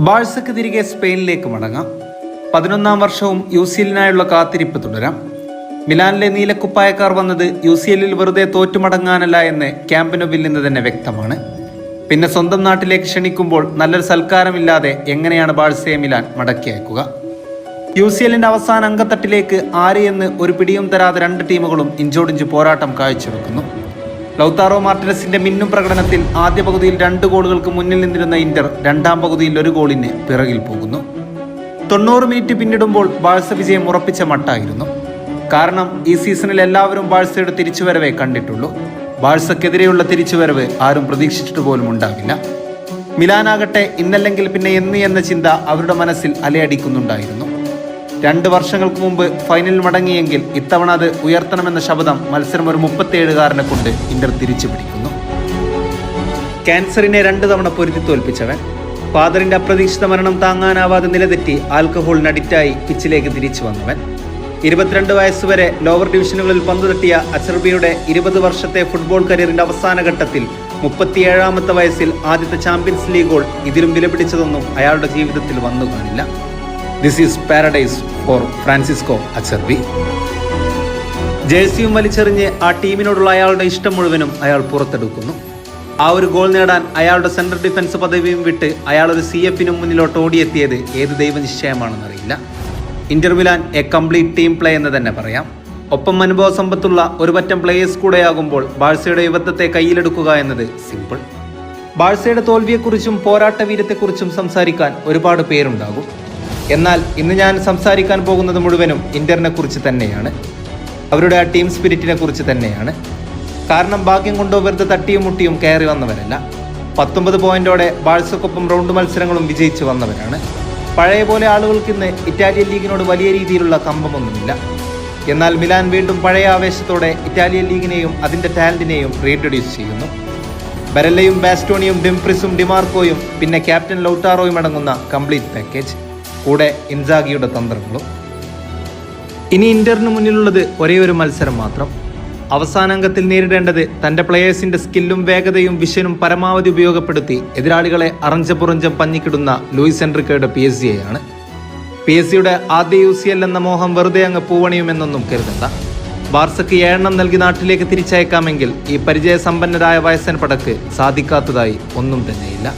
ബാഴ്സക്ക് തിരികെ സ്പെയിനിലേക്ക് മടങ്ങാം. പതിനൊന്നാം വർഷവും യു സി എല്ലിനായുള്ള കാത്തിരിപ്പ് തുടരാം. മിലാനിലെ നീലക്കുപ്പായക്കാർ വന്നത് യു സി എല്ലിൽ വെറുതെ തോറ്റുമടങ്ങാനല്ല എന്ന് ക്യാമ്പിനൊബിൽ നിന്ന് തന്നെ വ്യക്തമാണ്. പിന്നെ സ്വന്തം നാട്ടിലേക്ക് ക്ഷണിക്കുമ്പോൾ നല്ലൊരു സൽക്കാരമില്ലാതെ എങ്ങനെയാണ് ബാഴ്സയെ മിലാൻ മടക്കി അയക്കുക? യു സി എല്ലിന്റെ അവസാന അങ്കത്തട്ടിലേക്ക് എന്ന് ഒരു പിടിയും തരാതെ രണ്ട് ടീമുകളും ഇഞ്ചോടിഞ്ച് പോരാട്ടം കാഴ്ചവെക്കുന്നു. ലൗത്താറോ മാർട്ടിനസിന്റെ മിന്നും പ്രകടനത്തിൽ ആദ്യ പകുതിയിൽ രണ്ട് ഗോളുകൾക്ക് മുന്നിൽ നിന്നിരുന്ന ഇന്റർ രണ്ടാം പകുതിയിൽ ഒരു ഗോളിന് പിറകിൽ പോകുന്നു. തൊണ്ണൂറ് മിനിറ്റ് പിന്നിടുമ്പോൾ ബാഴ്സ വിജയം ഉറപ്പിച്ച മട്ടായിരുന്നു. കാരണം ഈ സീസണിൽ എല്ലാവരും ബാഴ്സയുടെ തിരിച്ചുവരവേ കണ്ടിട്ടുള്ളൂ. ബാഴ്സക്കെതിരെയുള്ള തിരിച്ചുവരവ് ആരും പ്രതീക്ഷിച്ചിട്ട് പോലും ഉണ്ടാവില്ല. മിലാനാകട്ടെ ഇന്നല്ലെങ്കിൽ പിന്നെ എന്ന് എന്ന ചിന്ത അവരുടെ മനസ്സിൽ അലയടിക്കുന്നുണ്ടായിരുന്നു. രണ്ട് വർഷങ്ങൾക്ക് മുമ്പ് ഫൈനലിൽ മടങ്ങിയെങ്കിൽ ഇത്തവണ അത് ഉയർത്തണമെന്ന ശബ്ദം മത്സരം ഒരു മുപ്പത്തിയേഴുകാരനെ കൊണ്ട് ഇന്റർ തിരിച്ചു പിടിക്കുന്നു. ക്യാൻസറിനെ രണ്ട് തവണ പൊരുതി തോൽപ്പിച്ചവൻ. ഫാദറിന്റെ അപ്രതീക്ഷിത മരണം താങ്ങാനാവാതെ നിലതെറ്റി ആൽക്കഹോളിന് അഡിക്റ്റായി പിച്ചിലേക്ക് തിരിച്ചു വന്നവൻ. ഇരുപത്തിരണ്ട് വയസ്സുവരെ ലോവർ ഡിവിഷനുകളിൽ പന്തുതട്ടിയ അച്ചർബിയുടെ ഇരുപത് വർഷത്തെ ഫുട്ബോൾ കരിയറിന്റെ അവസാന ഘട്ടത്തിൽ മുപ്പത്തിയേഴാമത്തെ വയസ്സിൽ ആദ്യത്തെ ചാമ്പ്യൻസ് ലീഗ് ഗോൾ ഇതിലും വിലപിടിച്ചതൊന്നും അയാളുടെ ജീവിതത്തിൽ വന്നു കാണില്ല. This is paradise for Francesco Acerbi ജേഴ്സിയും വലിച്ചെറിഞ്ഞ് ആ ടീമിനോടുള്ള അയാളുടെ ഇഷ്ടം മുഴുവനും അയാൾ പുറത്തെടുക്കുന്നു. ആ ഒരു ഗോൾ നേടാൻ അയാളുടെ സെൻട്രൽ ഡിഫൻസ് പദവിയും വിട്ട് അയാൾ ഒരു സി എഫിനും മുന്നിലോട്ട് ഓടിയെത്തിയത് ഏത് ദൈവനിശ്ചയമാണെന്നറിയില്ല. Inter Milan a complete team play എന്ന് തന്നെ പറയാം. ഒപ്പം അനുഭവ സമ്പത്തുള്ള ഒരു പറ്റം പ്ലേയേഴ്സ് കൂടെയാകുമ്പോൾ ബാഴ്സയുടെ യുവത്വത്തെ കയ്യിലെടുക്കുക എന്നത് സിമ്പിൾ ബാഴ്സയുടെ തോൽവിയെക്കുറിച്ചും പോരാട്ട വീരത്തെക്കുറിച്ചും സംസാരിക്കാൻ ഒരുപാട് പേരുണ്ടാകും. എന്നാൽ ഇന്ന് ഞാൻ സംസാരിക്കാൻ പോകുന്നത് മുഴുവനും ഇന്ററിനെ കുറിച്ച് തന്നെയാണ്. അവരുടെ ആ ടീം സ്പിരിറ്റിനെ കുറിച്ച് തന്നെയാണ്. കാരണം ഭാഗ്യം കൊണ്ടോ വെറുതെ തട്ടിയും മുട്ടിയും കയറി വന്നവരല്ല. പത്തൊമ്പത് പോയിന്റോടെ ബാഴ്സക്കൊപ്പം റൗണ്ട് മത്സരങ്ങളും വിജയിച്ചു വന്നവരാണ്. പഴയ പോലെ ആളുകൾക്ക് ഇന്ന് ഇറ്റാലിയൻ ലീഗിനോട് വലിയ രീതിയിലുള്ള കമ്പമൊന്നുമില്ല. എന്നാൽ മിലാൻ വീണ്ടും പഴയ ആവേശത്തോടെ ഇറ്റാലിയൻ ലീഗിനെയും അതിന്റെ ടാലന്റിനെയും റീഇൻട്രൊഡ്യൂസ് ചെയ്യുന്നു. ബരല്ലയും ബാസ്റ്റോണിയും ഡിംപ്രിസും ഡിമാർക്കോയും പിന്നെ ക്യാപ്റ്റൻ ലൗട്ടാറോയും അടങ്ങുന്ന കംപ്ലീറ്റ് പാക്കേജ്. കൂടെ ഇൻസാഗിയുടെ തന്ത്രങ്ങളും. ഇനി ഇന്ററിന് മുന്നിലുള്ളത് ഒരേ ഒരു മത്സരം മാത്രം. അവസാന അംഗത്തിൽ നേരിടേണ്ടത് തന്റെ പ്ലെയേഴ്സിന്റെ സ്കില്ലും വേഗതയും വിഷനും പരമാവധി ഉപയോഗപ്പെടുത്തി എതിരാളികളെ അറഞ്ചപുറഞ്ചം പഞ്ഞിക്കിടുന്ന ലൂയിസ് എൻട്രിക്കയുടെ പി എസ് സിയെയാണ്. പി എസ് സിയുടെ ആദ്യ യു സി എൽ എന്ന മോഹം വെറുതെ അങ്ങ് പൂവണിയുമെന്നൊന്നും കരുതണ്ട. ബാർസക്ക് ഏഴെണ്ണം നൽകി നാട്ടിലേക്ക് തിരിച്ചയക്കാമെങ്കിൽ ഈ പരിചയസമ്പന്നരായ വയസ്സൻ പടക്ക് സാധിക്കാത്തതായി ഒന്നും തന്നെയില്ല.